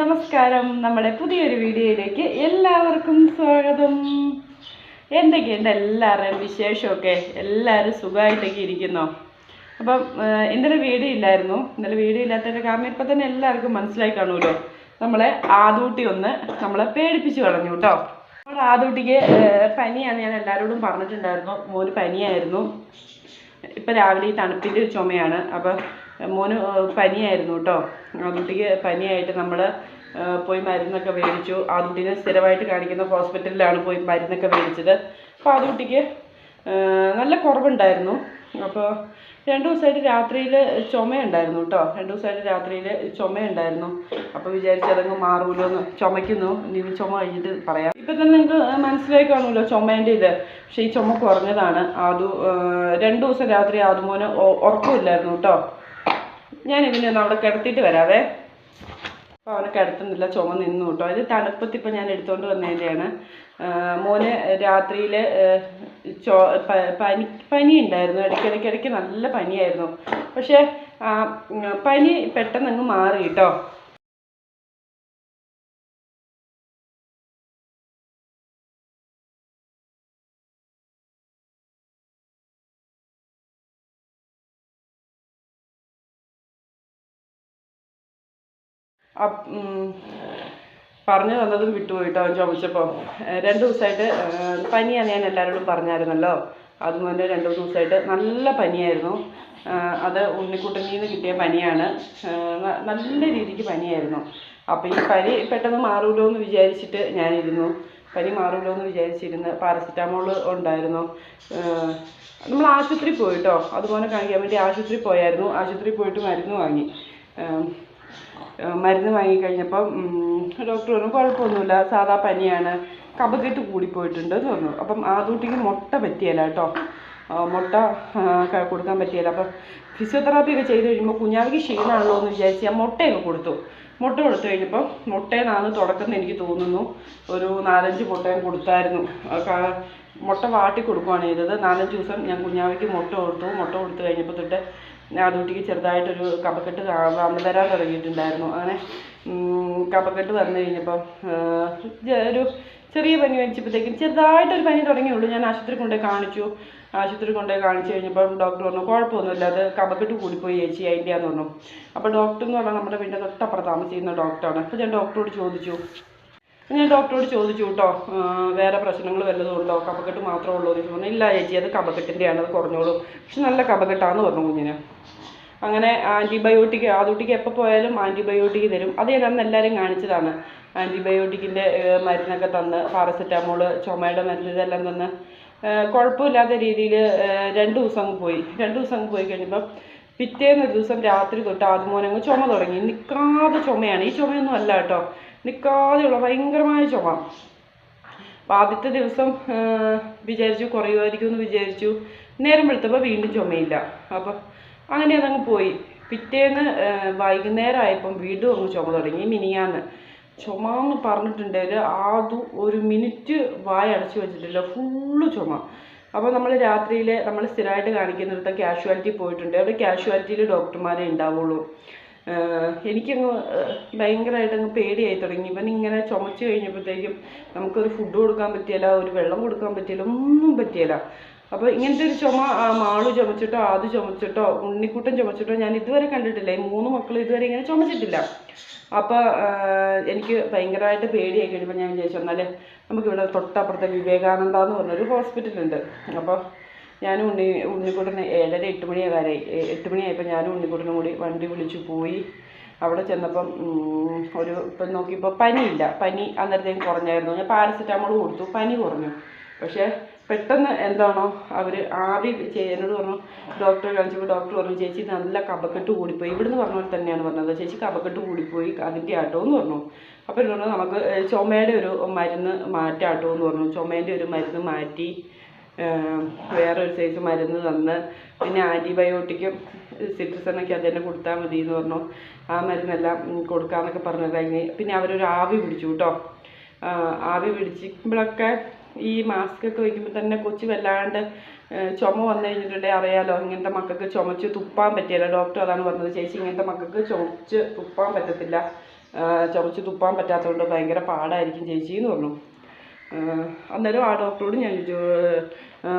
നമസ്കാരം. നമ്മുടെ പുതിയൊരു വീഡിയോയിലേക്ക് എല്ലാവർക്കും സ്വാഗതം. എന്തൊക്കെയുണ്ട് എല്ലാവരുടെയും വിശേഷമൊക്കെ? എല്ലാവരും സുഖമായിട്ടൊക്കെ ഇരിക്കുന്നു? അപ്പം ഇന്നലെ വീഡിയോ ഇല്ലായിരുന്നു. ഇന്നലെ വീഡിയോ ഇല്ലാത്തതിന്റെ കാരണം ഇപ്പം തന്നെ എല്ലാവർക്കും മനസ്സിലായി കാണുമല്ലോ. നമ്മളെ ആദൂട്ടി ഒന്ന് നമ്മളെ പേടിപ്പിച്ച് കളഞ്ഞു കേട്ടോ. നമ്മുടെ ആദൂട്ടിക്ക് പനിയാണ്. ഞാൻ എല്ലാവരോടും പറഞ്ഞിട്ടുണ്ടായിരുന്നു. മോന് പനിയായിരുന്നു. ഇപ്പം രാവിലെ തണുപ്പിന്റെ ഒരു ചുമയാണ്. അപ്പം മോന് പനിയായിരുന്നു കേട്ടോ ആൺകുട്ടിക്ക് പനിയായിട്ട് നമ്മൾ പോയി മരുന്നൊക്കെ മേടിച്ചു. ആൺകുട്ടീനെ സ്ഥിരമായിട്ട് കാണിക്കുന്ന ഹോസ്പിറ്റലിലാണ് പോയി മരുന്നൊക്കെ മേടിച്ചത്. അപ്പോൾ ആൺകുട്ടിക്ക് നല്ല കുറവുണ്ടായിരുന്നു. അപ്പോൾ രണ്ട് ദിവസമായിട്ട് രാത്രിയിൽ ചുമയുണ്ടായിരുന്നു കേട്ടോ രണ്ട് ദിവസമായിട്ട് രാത്രിയിൽ ചുമയുണ്ടായിരുന്നു. അപ്പോൾ വിചാരിച്ചു അതങ്ങ് മാറുമല്ലോ എന്ന് ചുമയ്ക്കുന്നു. ഇനി ചുമ കഴിഞ്ഞിട്ട് പറയാം. ഇപ്പം തന്നെ നിങ്ങൾക്ക് മനസ്സിലായി കാണുമല്ലോ ചുമേന്റെ ഇത്. പക്ഷേ ഈ ചുമ കുറഞ്ഞതാണ്. അത് രണ്ട് ദിവസം രാത്രി ആദ്യമോന് ഉറക്കമില്ലായിരുന്നു കേട്ടോ ഞാൻ ഇവനെ ഒന്ന് അവിടെ കിടത്തിയിട്ട് വരാവേ. അപ്പോൾ അവനെ കിടത്തുന്നില്ല ചുമ നിന്നു കേട്ടോ. ഇത് തണുപ്പത്ത് ഇപ്പം ഞാൻ എടുത്തുകൊണ്ട് വന്നതിന്റെയാണ് മോന് രാത്രിയിൽ ചോ പനി പനി ഉണ്ടായിരുന്നു ഇടയ്ക്കിടയ്ക്കിടയ്ക്ക് നല്ല പനിയായിരുന്നു. പക്ഷേ പനി പെട്ടെന്ന് അങ്ങ് മാറി കേട്ടോ. പറഞ്ഞു തന്നതും വിട്ടുപോയിട്ടോ അവൻ ചുമച്ചപ്പോൾ രണ്ട് ദിവസമായിട്ട് പനിയാണ് ഞാൻ എല്ലാവരോടും പറഞ്ഞായിരുന്നല്ലോ. അതുപോലെ രണ്ട് മൂന്ന് ദിവസമായിട്ട് നല്ല പനിയായിരുന്നു. അത് ഉണ്ണിക്കുട്ടനിൽ നിന്ന് കിട്ടിയ പനിയാണ്. നല്ല രീതിക്ക് പനിയായിരുന്നു. അപ്പോൾ ഈ പനി പെട്ടെന്ന് മാറുമല്ലോ എന്ന് വിചാരിച്ചിട്ട് ഞാനിരുന്നു. പനി മാറുമല്ലോ എന്ന് വിചാരിച്ചിരുന്ന് പാരസെറ്റാമോൾ ഉണ്ടായിരുന്നു. നമ്മൾ ആശുപത്രി പോയിട്ടോ. അതുപോലെ കാണിക്കാൻ വേണ്ടി ആശുപത്രി പോയായിരുന്നു. ആശുപത്രി പോയിട്ട് മരുന്ന് വാങ്ങി. മരുന്ന് വാങ്ങിക്കഴിഞ്ഞപ്പം ഡോക്ടർ പറഞ്ഞു കുഴപ്പമൊന്നുമില്ല സാധാ പനിയാണ്. കഫക്കെട്ട് കൂടിപ്പോയിട്ടുണ്ട് എന്ന് പറഞ്ഞു. അപ്പം ആദൂട്ടിക്ക് മുട്ട പറ്റിയല്ല കേട്ടോ. മുട്ട കൊടുക്കാൻ പറ്റിയല്ല. അപ്പം ഫിസിയോതെറാപ്പി ഒക്കെ ചെയ്ത് കഴിയുമ്പോൾ കുഞ്ഞാവിക്ക് ക്ഷീണമാണല്ലോ എന്ന് വിചാരിച്ച് ഞാൻ മുട്ടയൊക്കെ കൊടുത്തു. മുട്ട കൊടുത്തു കഴിഞ്ഞപ്പം മുട്ടയെന്നാണ് തുടക്കം എനിക്ക് തോന്നുന്നു. ഒരു നാലഞ്ച് മുട്ടയും കൊടുത്തായിരുന്നു. മുട്ട വാട്ടി കൊടുക്കുകയാണ് ചെയ്തത്. നാലഞ്ച് ദിവസം ഞാൻ കുഞ്ഞാവിക്ക് മുട്ട കൊടുത്തു. മുട്ട കൊടുത്തു കഴിഞ്ഞപ്പോൾ തൊട്ട് ആദൂട്ടിക്ക് ചെറുതായിട്ടൊരു കഫക്കെട്ട് വന്നു വരാൻ തുടങ്ങിയിട്ടുണ്ടായിരുന്നു. അങ്ങനെ ഉം, കഫക്കെട്ട് വന്നു കഴിഞ്ഞപ്പം ഒരു ചെറിയ പനി വെച്ചപ്പോഴത്തേക്കും ചെറുതായിട്ടൊരു പനി തുടങ്ങിയുള്ളൂ ഞാൻ ആശുപത്രി കൊണ്ടുപോയി കാണിച്ചു. ആശുപത്രി കൊണ്ടുപോയി കാണിച്ചു കഴിഞ്ഞപ്പം ഡോക്ടർ പറഞ്ഞു കുഴപ്പമൊന്നുമില്ല അത് കഫക്കെട്ട് കൂടിപ്പോയി ചേച്ചി അതിന്റെയാന്ന് പറഞ്ഞു. അപ്പോൾ ഡോക്ടർ എന്ന് പറഞ്ഞാൽ നമ്മുടെ വീടിന്റെ തൊട്ടപ്പുറത്ത് താമസിക്കുന്ന ഡോക്ടറാണ്. അപ്പോൾ ഞാൻ ഡോക്ടറോട് ചോദിച്ചു ഞാൻ ഡോക്ടറോട് ചോദിച്ചു കേട്ടോ വേറെ പ്രശ്നങ്ങൾ വല്ലതും ഉണ്ടോ കഫക്കെട്ട് മാത്രമേ ഉള്ളൂ എന്ന് പറഞ്ഞു ഇല്ല ചേച്ചി അത് കഫക്കെട്ടിന്റെയാണ് അത് കുറഞ്ഞോളൂ. പക്ഷെ നല്ല കഫക്കെട്ടാന്ന് പറഞ്ഞു കുഞ്ഞിന്. അങ്ങനെ ആന്റിബയോട്ടിക് ആദൂട്ടിക്ക് എപ്പോൾ പോയാലും ആന്റിബയോട്ടിക് തരും. അത് ഞാൻ അന്ന് എല്ലാവരും കാണിച്ചതാണ്. ആന്റിബയോട്ടിക്കിന്റെ മരുന്നൊക്കെ തന്ന് പാരസെറ്റാമോൾ ചുമയുടെ മരുന്ന് ഇതെല്ലാം തന്ന്. കുഴപ്പമില്ലാത്ത രീതിയിൽ രണ്ട് ദിവസം അങ്ങ് പോയി. രണ്ട് ദിവസം അങ്ങ് പോയി കഴിഞ്ഞപ്പം പിറ്റേന്ന് ഒരു ദിവസം രാത്രി തൊട്ട് ആദ്യമോനങ്ങ് ചുമ തുടങ്ങി. നിൽക്കാതെ ചുമയാണ്. ഈ ചുമയൊന്നും അല്ല കേട്ടോ നിൽക്കാതെയുള്ള ഭയങ്കരമായ ചുമ. അപ്പോൾ ആദ്യത്തെ ദിവസം വിചാരിച്ചു കുറയുമായിരിക്കും എന്ന് വിചാരിച്ചു. നേരം വെളുത്തപ്പോൾ വീണ്ടും ചുമയില്ല. അപ്പം അങ്ങനെ അതങ്ങ് പോയി. പിറ്റേന്ന് വൈകുന്നേരം ആയപ്പം വീണ്ടും അങ്ങ് ചുമ തുടങ്ങി. മിനിയാന്ന് ചുമ എന്ന് പറഞ്ഞിട്ടുണ്ടെങ്കിൽ ആദ്യം ഒരു മിനിറ്റ് വായ അടച്ചു വെച്ചിട്ടില്ല. ഫുള്ള് ചുമ. അപ്പോൾ നമ്മൾ രാത്രിയിൽ നമ്മൾ സ്ഥിരമായിട്ട് കാണിക്കുന്നിടത്ത് കാഷ്വാലിറ്റി പോയിട്ടുണ്ട്. അവിടെ കാഷ്വാലിറ്റിയിൽ ഡോക്ടർമാരെ ഉണ്ടാവുള്ളൂ. എനിക്കങ്ങ് ആഹ് ഭയങ്കരമായിട്ട് അങ്ങ് പേടിയായി തുടങ്ങി. ഇവൻ ഇങ്ങനെ ചുമച്ച് കഴിഞ്ഞപ്പോഴത്തേക്കും നമുക്കൊരു ഫുഡ് കൊടുക്കാൻ പറ്റിയല്ല ഒരു വെള്ളം കൊടുക്കാൻ പറ്റിയല്ല ഒന്നും പറ്റിയല്ല. അപ്പോൾ ഇങ്ങനത്തെ ഒരു ചുമ മാളു ചുമച്ചിട്ടോ ആത് ചുമച്ചിട്ടോ ഉണ്ണിക്കുട്ടൻ ചുമച്ചിട്ടോ ഞാൻ ഇതുവരെ കണ്ടിട്ടില്ല. ഈ മൂന്ന് മക്കൾ ഇതുവരെ ഇങ്ങനെ ചുമച്ചിട്ടില്ല. അപ്പോൾ എനിക്ക് ഭയങ്കരമായിട്ട് പേടിയായി കഴിയുമ്പോൾ ഞാൻ വിചാരിച്ചു എന്നാൽ നമുക്കിവിടെ തൊട്ടപ്പുറത്തെ വിവേകാനന്ദ എന്ന് പറഞ്ഞൊരു ഹോസ്പിറ്റലുണ്ട് അപ്പോൾ ഞാനും ഉണ്ണി ഉണ്ണിക്കുട്ടനെ ഏഴര എട്ട് മണിയാകാരായി എട്ട് മണിയായപ്പോൾ ഞാനും ഉണ്ണിക്കുട്ടനും കൂടി വണ്ടി വിളിച്ചു പോയി. അവിടെ ചെന്നപ്പം ഒരു ഇപ്പം നോക്കിയപ്പോൾ പനിയില്ല. പനി അന്നേരത്തേക്കും കുറഞ്ഞായിരുന്നു. ഞാൻ പാരസെറ്റാമോൾ കൊടുത്തു. പനി കുറഞ്ഞു. പക്ഷേ പെട്ടെന്ന് എന്താണോ അവർ ആവി എന്നോട് പറഞ്ഞു. ഡോക്ടറെ കാണിച്ചപ്പോൾ ഡോക്ടർ പറഞ്ഞു ചേച്ചി നല്ല കഫക്കെട്ട് കൂടിപ്പോയി. ഇവിടുന്ന് പറഞ്ഞ പോലെ തന്നെയാണ് പറഞ്ഞത്. ചേച്ചി കഫക്കെട്ട് കൂടിപ്പോയി. അതിന്റെ ആട്ടോ എന്ന് പറഞ്ഞു അപ്പോൾ എന്നോട് നമുക്ക് ചുമയുടെ ഒരു മരുന്ന് മാറ്റാട്ടോ എന്ന് പറഞ്ഞു. ചുമേന്റെ ഒരു മരുന്ന് മാറ്റി വേറൊരു സൈസ് മരുന്ന് തന്ന്. പിന്നെ ആന്റിബയോട്ടിക്കും സിട്രസനൊക്കെ അത് തന്നെ കൊടുത്താൽ മതി എന്ന് പറഞ്ഞു. ആ മരുന്നെല്ലാം കൊടുക്കാമെന്നൊക്കെ കഴിഞ്ഞ് പിന്നെ അവരൊരു ആവി പിടിച്ചു കേട്ടോ ആവി പിടിച്ചിരിക്കുമ്പോഴൊക്കെ ഈ മാസ്ക് ഒക്കെ വയ്ക്കുമ്പോൾ തന്നെ കൊച്ചു വല്ലാണ്ട് ചുമ വന്നു കഴിഞ്ഞിട്ടുണ്ടെങ്കിൽ അറിയാലോ. ഇങ്ങനത്തെ മക്കൾക്ക് ചുമച്ച് തുപ്പാൻ പറ്റില്ല. ഡോക്ടർ അതാണ് പറഞ്ഞത്. ചേച്ചി ഇങ്ങനത്തെ മക്കൾക്ക് ചുമച്ച് തുപ്പാൻ പറ്റത്തില്ല. ചുമച്ച് തുപ്പാൻ പറ്റാത്തതുകൊണ്ട് ഭയങ്കര പാടായിരിക്കും ചേച്ചി എന്ന് പറഞ്ഞു. അന്നേരം ആ ഡോക്ടറോട് ഞാൻ ചോദിച്ചു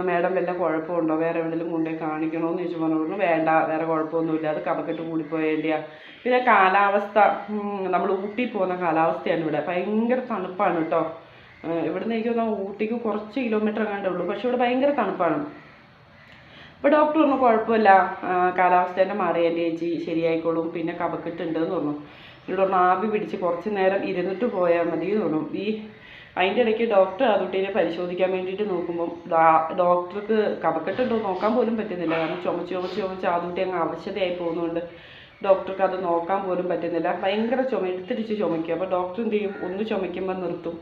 മാഡം വല്ല കുഴപ്പമുണ്ടോ? വേറെ എവിടെയെങ്കിലും കൊണ്ടുപോയി കാണിക്കണമെന്ന് ചോദിച്ചു. പറഞ്ഞു വേണ്ട വേറെ കുഴപ്പമൊന്നുമില്ല. അത് കഫക്കെട്ട് കൂടിപ്പോയതിന്റെയാ പിന്നെ കാലാവസ്ഥ നമ്മൾ ഊട്ടി പോകുന്ന കാലാവസ്ഥയാണ് ഇവിടെ. ഭയങ്കര തണുപ്പാണ് കേട്ടോ. ഇവിടെ ഇവിടുന്ന് എനിക്ക് ഊട്ടിക്ക് കുറച്ച് കിലോമീറ്റർ എങ്ങാണ്ടേ ഉള്ളൂ. പക്ഷെ ഇവിടെ ഭയങ്കര തണുപ്പാണ്. അപ്പോൾ ഡോക്ടർ പറഞ്ഞു കുഴപ്പമില്ല. കാലാവസ്ഥ തന്നെ മാറിയല്ലേ ചേച്ചി ശരിയായിക്കോളും. പിന്നെ കഫക്കെട്ടുണ്ട് എന്ന് പറഞ്ഞു എന്നോട് പറഞ്ഞു ആവി പിടിച്ച് കുറച്ച് നേരം ഇരുന്നിട്ട് പോയാൽ മതി എന്ന് ഈ അതിന്റെ ഇടയ്ക്ക് ഡോക്ടർ ആ കുട്ടീനെ പരിശോധിക്കാൻ വേണ്ടിയിട്ട് നോക്കുമ്പം ഡോക്ടർക്ക് കഫക്കെട്ടുണ്ടോ നോക്കാൻ പോലും പറ്റുന്നില്ല. കാരണം ചുമച്ച് ചുമച്ച് ചുമച്ച് ആ കുട്ടി അങ്ങ് അവശതയായി പോകുന്നതുകൊണ്ട് ഡോക്ടർക്ക് അത് നോക്കാൻ പോലും പറ്റുന്നില്ല. ഭയങ്കര ചുമ എടുത്തിരിച്ച് ചുമയ്ക്കും. അപ്പോൾ ഡോക്ടർ എന്ത് ചെയ്യും? ഒന്ന് ചുമയ്ക്കുമ്പോൾ നിർത്തും.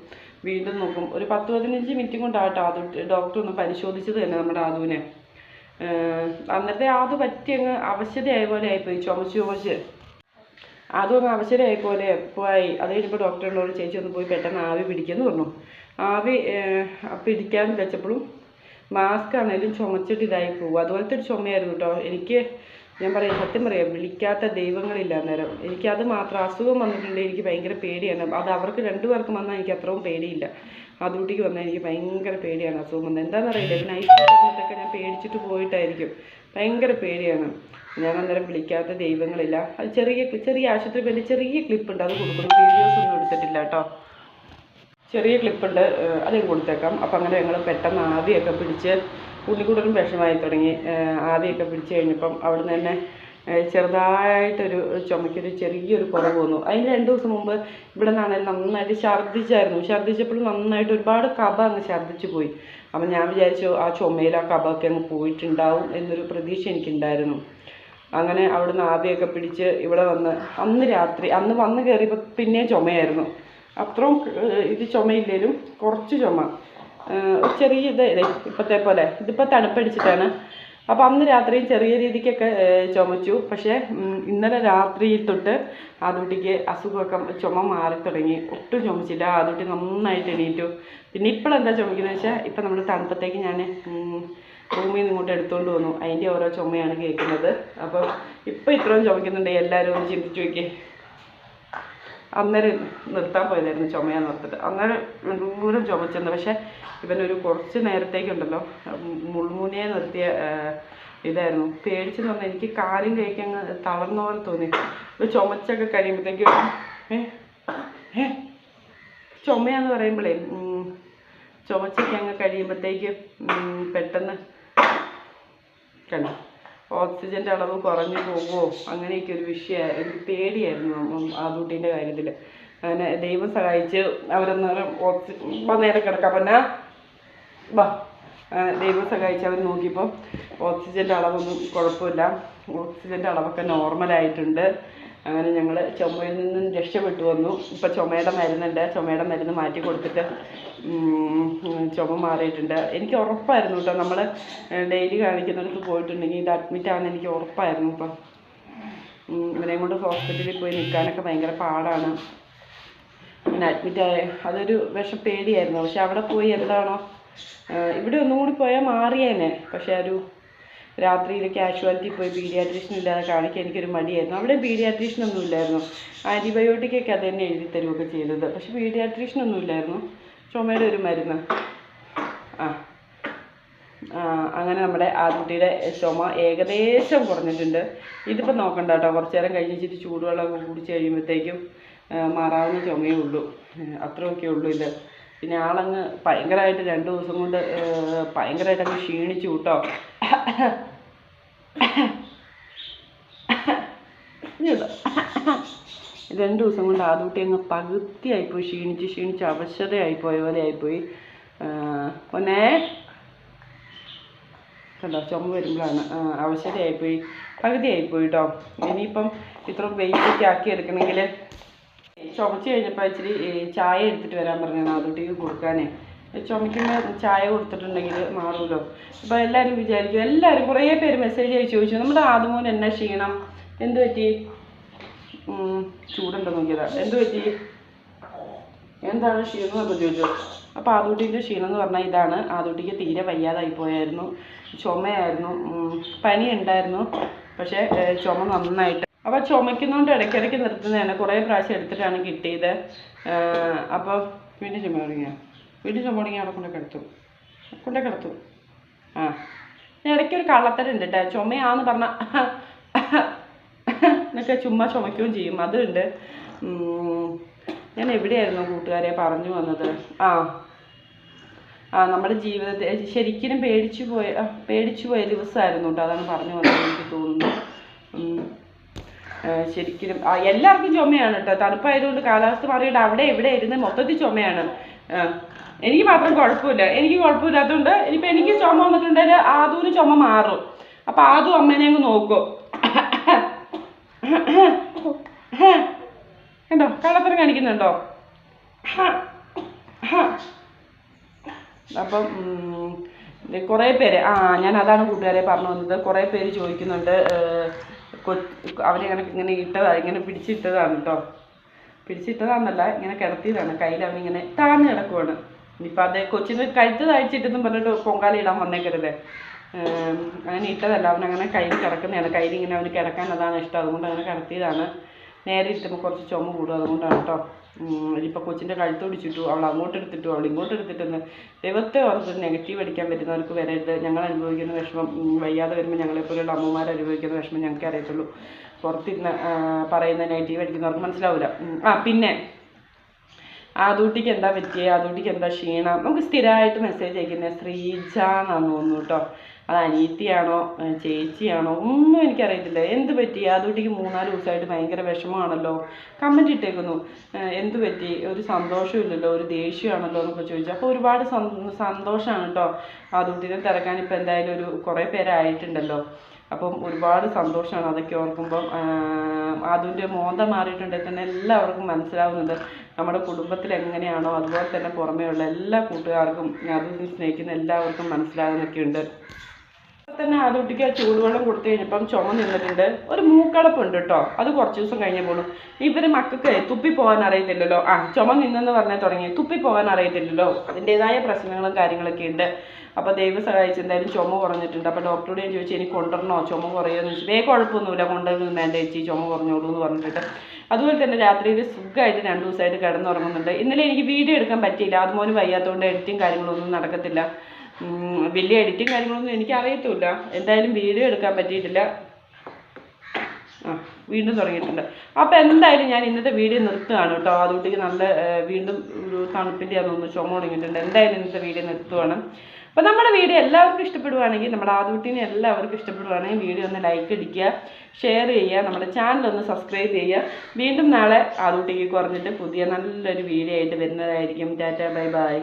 വീണ്ടും നോക്കും. ഒരു പത്ത് പതിനഞ്ച് മിനിറ്റ് കൊണ്ടാട്ടോ ആദു ഡോക്ടർ ഒന്ന് പരിശോധിച്ചത് തന്നെ നമ്മുടെ ആദുവിനെ അന്നത്തെ ആദു പറ്റി അങ്ങ് അവശതയായ പോലെ ആയിപ്പോയി. ചുമച്ച് ചുമച്ച്. അതും അവശതയായ പോലെ പോയി. അത് കഴിഞ്ഞപ്പോൾ ഡോക്ടറിനോട് ചേച്ചി ഒന്ന് പോയി പെട്ടെന്ന് ആവി പിടിക്കുമെന്ന് പറഞ്ഞു. ആവി പിടിക്കാൻ വെച്ചപ്പോഴും മാസ്ക് ആണെങ്കിലും ചുമച്ചിട്ട് ഇതായി പോകും അതുപോലത്തെ ഒരു ചുമയായിരുന്നു കേട്ടോ എനിക്ക് ഞാൻ പറയാം സത്യം പറയാം വിളിക്കാത്ത ദൈവങ്ങളില്ല അന്നേരം. അത് മാത്രം അസുഖം വന്നിട്ടുണ്ടെങ്കിൽ എനിക്ക് ഭയങ്കര പേടിയാണ്. അത് അവർക്ക് രണ്ടു പേർക്കും വന്നാൽ എനിക്ക് അത്രയും പേടിയില്ല. ആ ഡ്യൂട്ടിക്ക് വന്നാൽ എനിക്ക് ഭയങ്കര പേടിയാണ് അസുഖം വന്നത്. എന്താണെന്നറിയില്ല. നൈറ്റ് സമയത്തൊക്കെ ഞാൻ പേടിച്ചിട്ട് പോയിട്ടായിരിക്കും. ഭയങ്കര പേടിയാണ്. ഞാൻ അന്നേരം വിളിക്കാത്ത ദൈവങ്ങളില്ല. അത് ചെറിയ ചെറിയ ആശുപത്രി വേണ്ടി ചെറിയ ക്ലിപ്പ് ഉണ്ട്. അത് കൊടുക്കുന്നു. വീഡിയോസ് ഒന്നും എടുത്തിട്ടില്ല കേട്ടോ. ചെറിയ ക്ലിപ്പുണ്ട് അതും കൊടുത്തേക്കാം. അപ്പം അങ്ങനെ ഞങ്ങൾ പെട്ടെന്ന് ആവിയൊക്കെ പിടിച്ച് ഉണ്ണിക്കൂടലും വിഷമായി തുടങ്ങി. ആവിയൊക്കെ പിടിച്ച് കഴിഞ്ഞപ്പം അവിടുന്ന് തന്നെ ചെറുതായിട്ടൊരു ചുമയ്ക്കൊരു ചെറിയൊരു കുറവ് വന്നു. അതിന് രണ്ട് ദിവസം മുമ്പ് ഇവിടെ നിന്നാണെങ്കിൽ നന്നായിട്ട് ഛർദ്ദിച്ചായിരുന്നു. ഛർദ്ദിച്ചപ്പോൾ നന്നായിട്ട് ഒരുപാട് കബ അങ്ങ് ഛർദ്ദിച്ചു പോയി. അപ്പം ഞാൻ വിചാരിച്ചു ആ ചുമയിൽ ആ കഫമൊക്കെ അങ്ങ് പോയിട്ടുണ്ടാവും എന്നൊരു പ്രതീക്ഷ എനിക്കുണ്ടായിരുന്നു. അങ്ങനെ അവിടുന്ന് ആവിയൊക്കെ പിടിച്ച് ഇവിടെ വന്ന് അന്ന് രാത്രി അന്ന് വന്ന് കയറിയപ്പോൾ പിന്നെയും ചുമയായിരുന്നു. അത്രയും ഇത് ചുമയില്ലേലും കുറച്ച് ചുമ. ചെറിയ ഇത് ഇപ്പോഴത്തെ പോലെ ഇതിപ്പോൾ തണുപ്പടിച്ചിട്ടാണ്. അപ്പോൾ അന്ന് രാത്രിയും ചെറിയ രീതിക്കൊക്കെ ചുമച്ചു. പക്ഷേ ഇന്നലെ രാത്രി തൊട്ട് ആദ്യട്ടിക്ക് അസുഖമൊക്കെ ചുമ മാറി തുടങ്ങി ഒട്ടും ചുമച്ചില്ല. ആദ്യട്ടി നന്നായിട്ട് എണീറ്റു. പിന്നെ ഇപ്പോഴെന്താ ചുമക്കുന്നത് വെച്ചാൽ ഇപ്പം നമ്മൾ തണുപ്പത്തേക്ക് ഞാൻ റൂമിൽ നിന്ന് ഇങ്ങോട്ട് എടുത്തുകൊണ്ട് വന്നു. അതിന്റെ ഓരോ ചുമയാണ് കേൾക്കുന്നത് അപ്പോൾ ഇപ്പം ഇത്രയും ചുമക്കുന്നുണ്ടെങ്കിൽ എല്ലാവരും ഒന്ന് ചിന്തിച്ച് നോക്കിയേ. അന്നേരം നിർത്താൻ പോയതായിരുന്നു ചുമയാൻ നിർത്തിട്ട് അന്നേരം ദൂരം ചുമച്ചിരുന്നു പക്ഷേ ഇവനൊരു കുറച്ച് നേരത്തേക്കുണ്ടല്ലോ. മുൾമുനയെ നിർത്തിയ ഇതായിരുന്നു. പേടിച്ചെന്ന് പറഞ്ഞാൽ എനിക്ക് കാലും അങ്ങ് തളർന്ന പോലെ തോന്നി. ഒരു ചുമച്ചൊക്കെ കഴിയുമ്പോഴത്തേക്കും ഏ ചുമയാന്ന് പറയുമ്പോഴേ ചുമച്ചൊക്കെ അങ്ങ് കഴിയുമ്പോഴത്തേക്ക് പെട്ടെന്ന് കണ്ടോ. ഓക്സിജന്റെ അളവ് കുറഞ്ഞു പോകുമോ? അങ്ങനെയൊക്കെ ഒരു വിഷയ എനിക്ക് പേടിയായിരുന്നു ആ കുട്ടീന്റെ കാര്യത്തിൽ അങ്ങനെ ദൈവം സഹായിച്ച് അവരന്നേരം ഓക്സിജൻ നേരെ കിടക്കാം. പിന്നെ വാ. ദൈവം സഹായിച്ച് അവർ നോക്കിയപ്പോൾ ഓക്സിജന്റെ അളവൊന്നും കുഴപ്പമില്ല. ഓക്സിജന്റെ അളവൊക്കെ നോർമലായിട്ടുണ്ട് അങ്ങനെ ഞങ്ങൾ ചുമയിൽ നിന്നും രക്ഷപ്പെട്ടു വന്നു. ഇപ്പം ചുമയുടെ മരുന്നുണ്ട്. ചുമയുടെ മരുന്ന് മാറ്റി കൊടുത്തിട്ട് ചുമ മാറിയിട്ടുണ്ട്. എനിക്ക് ഉറപ്പായിരുന്നു കേട്ടോ. നമ്മൾ ഡെയിലി കാണിക്കുന്നിടത്ത് പോയിട്ടുണ്ടെങ്കിൽ ഇത് അഡ്മിറ്റ് ആണെന്ന് എനിക്ക് ഉറപ്പായിരുന്നു ഇപ്പം. ഇവരെയും കൊണ്ട് ഹോസ്പിറ്റലിൽ പോയി നിൽക്കാനൊക്കെ ഭയങ്കര പാടാണ്. അങ്ങനെ അഡ്മിറ്റ് ആയ അതൊരു വിഷം പേടിയായിരുന്നു. പക്ഷെ അവിടെ പോയി എന്താണോ ഇവിടെ ഒന്നും കൂടി പോയാൽ മാറിയേനെ. പക്ഷേ ഒരു രാത്രിയിൽ കാഷ്വാലിറ്റി പോയി പീഡിയാട്രീഷ്യൻ ഇല്ലാതെ കാണിക്കാൻ എനിക്കൊരു മടിയായിരുന്നു. അവിടെ പീഡിയാട്രീഷ്യൻ ഒന്നും ഇല്ലായിരുന്നു. ആന്റിബയോട്ടിക്കൊക്കെ അത് തന്നെ എഴുതി തരുമൊക്കെ ചെയ്തത്. പക്ഷെ പീഡിയാട്രീഷ്യൻ ഒന്നും ഇല്ലായിരുന്നു. ചുമയുടെ ഒരു മരുന്ന്. ആ. അങ്ങനെ നമ്മുടെ ആദ്യയുടെ ചുമ ഏകദേശം കുറഞ്ഞിട്ടുണ്ട്. ഇതിപ്പോൾ നോക്കണ്ട കേട്ടോ കുറച്ച് നേരം കഴിഞ്ഞ് ഇച്ചിരി ചൂടുവെള്ളമൊക്കെ കുടിച്ച് കഴിയുമ്പോഴത്തേക്കും മാറാവുന്ന ചുമയേ ഉള്ളൂ. അത്രയൊക്കെ ഉള്ളൂ ഇത്. പിന്നെ ആളങ്ങ് ഭയങ്കരമായിട്ട് രണ്ട് ദിവസം കൊണ്ട് ഭയങ്കരമായിട്ട് അങ്ങ് ക്ഷീണിച്ചു കേട്ടോ. രണ്ട് ദിവസം കൊണ്ട് ആദ്യകുട്ടി അങ്ങ് പകുതിയായിപ്പോയി ക്ഷീണിച്ച് ക്ഷീണിച്ച് അവശതയായി പോയ പോലെ ആയിപ്പോയി. പോയി പൊന്നേ. കണ്ടോ ചുമ വരുമ്പോഴാണ് അവശതയായിപ്പോയി പകുതിയായിപ്പോയി കേട്ടോ. ഇനിയിപ്പം ഇത്ര വെയിറ്റൊക്കെ ആക്കി എടുക്കണമെങ്കിൽ ചുമച്ച് കഴിഞ്ഞപ്പോൾ ഇച്ചിരി ചായ എടുത്തിട്ട് വരാൻ പറഞ്ഞു നാദുട്ടിക്ക് കൊടുക്കാനേ. ചുമക്കുമ്പോൾ ചായ കൊടുത്തിട്ടുണ്ടെങ്കിൽ മാറുമല്ലോ. അപ്പോൾ എല്ലാവരും വിചാരിക്കും എല്ലാവരും കുറേ പേര് മെസ്സേജ് ചെയ്ത് ചോദിച്ചു നമ്മുടെ ആദ്യമോൻ എന്നാ ക്ഷീണം? എന്ത് പറ്റി? ചൂടുണ്ടോ നോക്കിയതാ. എന്ത് പറ്റി? എന്താണ് ക്ഷീണം? എന്ന് ചോദിച്ചു. അപ്പോൾ ആദൂട്ടിന്റെ ക്ഷീണം എന്ന് പറഞ്ഞാൽ ഇതാണ്. ആദൂട്ടിക്ക് തീരെ വയ്യാതായി പോയായിരുന്നു. ചുമയായിരുന്നു. പനി ഉണ്ടായിരുന്നു പക്ഷേ ചുമ നന്നായിട്ട് അപ്പോൾ ചുമയ്ക്കുന്നതുകൊണ്ട് ഇടയ്ക്കിടയ്ക്ക് നിർത്തുന്നതാണ് കുറേ പ്രാവശ്യം എടുത്തിട്ടാണ് കിട്ടിയത്. അപ്പോൾ വീണ്ടും ചുമ തുടങ്ങിയ? വീണ്ടും ചുമ തുടങ്ങി അവിടെ കൊണ്ടേ കിടത്തു. കൊണ്ടേ കിടത്തു. ആ. ഇടയ്ക്ക് ഒരു കള്ളത്തരുണ്ട് കേട്ടോ ചുമയാന്ന് പറഞ്ഞ എന്നൊക്കെ ചുമ്മാ ചുമക്കുകയും ചെയ്യും. അതുണ്ട്. ഞാൻ എവിടെയായിരുന്നു കൂട്ടുകാരെ പറഞ്ഞു വന്നത്? ആ. ആ നമ്മുടെ ജീവിതത്തെ ശരിക്കും പേടിച്ചു പോയ പേടിച്ചു പോയ ദിവസമായിരുന്നു കേട്ടോ. അതാണ് പറഞ്ഞു വന്നത് എനിക്ക് തോന്നുന്നു. ശരിക്കും എല്ലാവർക്കും ചുമയാണ് കേട്ടോ തണുപ്പായതുകൊണ്ട് കാലാവസ്ഥ മാറിയിട്ട് അവിടെ ഇവിടെ ഇരുന്ന് മൊത്തത്തിൽ ചുമയാണ്. എനിക്ക് മാത്രം കുഴപ്പമില്ല. എനിക്ക് കുഴപ്പമില്ലാത്തതുകൊണ്ട് ഇനിയിപ്പോൾ എനിക്ക് ചുമ വന്നിട്ടുണ്ടെങ്കിൽ ആദൂന് ചുമ മാറും. അപ്പോൾ ആദു അമ്മേനെ അങ്ങ് നോക്കും. കണ്ടോ? കള്ളത്തരം കാണിക്കുന്നുണ്ടോ? അപ്പം കുറേ പേര് ആ ഞാൻ അതാണ് കൂട്ടുകാരെ പറഞ്ഞു വന്നത്. കുറേ പേര് ചോദിക്കുന്നുണ്ട് അവനിങ്ങനെ ഇങ്ങനെ ഇട്ടതാണ് ഇങ്ങനെ പിടിച്ചിട്ടതാണ് കേട്ടോ പിടിച്ചിട്ടതാണെന്നല്ല ഇങ്ങനെ കിടത്തിയതാണ്. കയ്യിൽ അവനിങ്ങനെ താഴ്ന്നു കിടക്കുവാണ്. ഇനിയിപ്പോൾ അത് കൊച്ചിന് കഴുത്ത് താഴ്ചയിട്ടെന്നും പറഞ്ഞിട്ട് പൊങ്കാല ഇടാൻ വന്നേക്കരുത്. അങ്ങനെ ഇട്ടതല്ല അവനങ്ങനെ കയ്യിൽ കിടക്കുന്നതാണ്. കയ്യിൽ ഇങ്ങനെ അവന് കിടക്കാൻ അതാണ് ഇഷ്ടം. അതുകൊണ്ട് അങ്ങനെ കിടത്തിയതാണ്. നേരെ ഇട്ടുമ്പോൾ കുറച്ച് ചുമ കൂടും. അതുകൊണ്ടാണ് കേട്ടോ ഇനിയിപ്പോൾ കൊച്ചിന്റെ കഴുത്ത് പിടിച്ചിട്ടു അവൾ അങ്ങോട്ട് എടുത്തിട്ടു അവൾ ഇങ്ങോട്ട് എടുത്തിട്ടെന്ന് ദൈവത്തെ ഓർത്ത് നെഗറ്റീവ് അടിക്കാൻ പറ്റുന്നവർക്ക് വരരുത്. ഞങ്ങൾ അനുഭവിക്കുന്ന വിഷമം വയ്യാതെ വരുമ്പോൾ ഞങ്ങളെപ്പോലുള്ള അമ്മമാർ അനുഭവിക്കുന്ന വിഷമം ഞങ്ങൾക്ക് അറിയത്തുള്ളൂ. പുറത്തിരുന്ന് പറയുന്ന നെഗറ്റീവ് അടിക്കുന്നവർക്ക് മനസ്സിലാവില്ല ആ പിന്നെ ആദൂട്ടിക്ക് എന്താ പറ്റിയത് ആദൂട്ടിക്ക് എന്താ ക്ഷീണം? നമുക്ക് സ്ഥിരമായിട്ട് മെസ്സേജ് അയക്കുന്നത് ശ്രീജ എന്നാന്ന് തോന്നുന്നു കേട്ടോ. അത് അനിയത്തിയാണോ ചേച്ചിയാണോ ഒന്നും എനിക്കറിയത്തില്ല. എന്ത് പറ്റി? ആദൂട്ടിക്ക് മൂന്നാൽ ദിവസമായിട്ട് ഭയങ്കര വിഷമമാണല്ലോ. കമന്റ് ഇട്ടേക്കുന്നു. എന്ത് പറ്റി? ഒരു സന്തോഷമില്ലല്ലോ ഒരു ദേഷ്യമാണല്ലോ എന്നൊക്കെ ചോദിച്ചു. അപ്പോൾ ഒരുപാട് സന്തോ- സന്തോഷമാണ് കേട്ടോ. ആദൂട്ടിനെ തിരക്കാൻ ഇപ്പോൾ എന്തായാലും ഒരു കുറേ പേരായിട്ടുണ്ടല്ലോ. അപ്പം ഒരുപാട് സന്തോഷമാണ് അതൊക്കെ ഓർക്കുമ്പം. അതിന്റെ മോന്ത മാറിയിട്ടുണ്ടെങ്കിൽ തന്നെ എല്ലാവർക്കും മനസ്സിലാവുന്നുണ്ട് നമ്മുടെ കുടുംബത്തിൽ എങ്ങനെയാണോ അതുപോലെ തന്നെ പുറമേയുള്ള എല്ലാ കൂട്ടുകാർക്കും അത് സ്നേഹിക്കുന്ന എല്ലാവർക്കും മനസ്സിലാകുന്നൊക്കെ ഉണ്ട് ഇപ്പൊ തന്നെ ആദൂട്ടിക്ക് ആ ചൂടുവെള്ളം കൊടുത്തു കഴിഞ്ഞപ്പം ചുമ നിന്നിട്ടുണ്ട് ഒരു മൂക്കടപ്പുണ്ട് കേട്ടോ അത് കുറച്ച് ദിവസം കഴിഞ്ഞപ്പോൾ ഇവർ മക്കൾക്ക് തുപ്പി പോകാൻ അറിയത്തില്ലല്ലോ. ആ ചുമ നിന്നെന്ന് പറഞ്ഞാൽ തുടങ്ങി തുപ്പി പോകാൻ അറിയത്തില്ലല്ലോ. അതിന്റെതായ പ്രശ്നങ്ങളും കാര്യങ്ങളൊക്കെ ഉണ്ട്. അപ്പോൾ ദൈവം സഹായിച്ച് എന്തായാലും ചുമ കുറഞ്ഞിട്ടുണ്ട്. അപ്പോൾ ഡോക്ടറോട് ഞാൻ ചോദിച്ചു എനിക്ക് കൊണ്ടുവരണോ? ചുമ കുറയുമെന്ന് ചോദിച്ചു. വേ കുഴപ്പമൊന്നുമില്ല. കൊണ്ടുവരുന്നു വേണ്ട ചേച്ചി ചുമ കുറഞ്ഞോളൂ എന്ന് പറഞ്ഞിട്ട്. അതുപോലെ തന്നെ രാത്രിയിൽ സുഖമായിട്ട് രണ്ട് ദിവസമായിട്ട് കിടന്നുറങ്ങുന്നുണ്ട്. ഇന്നലെ എനിക്ക് വീഡിയോ എടുക്കാൻ പറ്റിയില്ല. അതുപോലെ വയ്യാത്തതുകൊണ്ട് എഡിറ്റിങ് കാര്യങ്ങളൊന്നും നടക്കത്തില്ല. വലിയ എഡിറ്റും കാര്യങ്ങളൊന്നും എനിക്ക് അറിയത്തുമില്ല എന്തായാലും വീഡിയോ എടുക്കാൻ പറ്റിയിട്ടില്ല. ആ വീണ്ടും തുടങ്ങിയിട്ടുണ്ട്. അപ്പോൾ എന്തായാലും ഞാൻ ഇന്നത്തെ വീഡിയോ നിർത്തുകയാണ് കേട്ടോ. അതുകൊണ്ടിക്ക് നല്ല വീണ്ടും ഒരു തണുപ്പിന്റെ അതൊന്ന് ചുമ തുടങ്ങിയിട്ടുണ്ട്. എന്തായാലും ഇന്നത്തെ വീഡിയോ നിർത്തുകയാണ് അപ്പോൾ നമ്മുടെ വീഡിയോ എല്ലാവർക്കും ഇഷ്ടപ്പെടുവാണെങ്കിൽ നമ്മുടെ ആദൂട്ടിനെ എല്ലാവർക്കും ഇഷ്ടപ്പെടുവാണെങ്കിൽ വീഡിയോ ഒന്ന് ലൈക്ക് അടിക്കുക ഷെയർ ചെയ്യുക നമ്മുടെ ചാനൽ ഒന്ന് സബ്സ്ക്രൈബ് ചെയ്യുക. വീണ്ടും നാളെ ആദൂട്ടിക്ക് കുറഞ്ഞിട്ട് പുതിയ നല്ലൊരു വീഡിയോ ആയിട്ട് വരുന്നതായിരിക്കും. Tata bye bye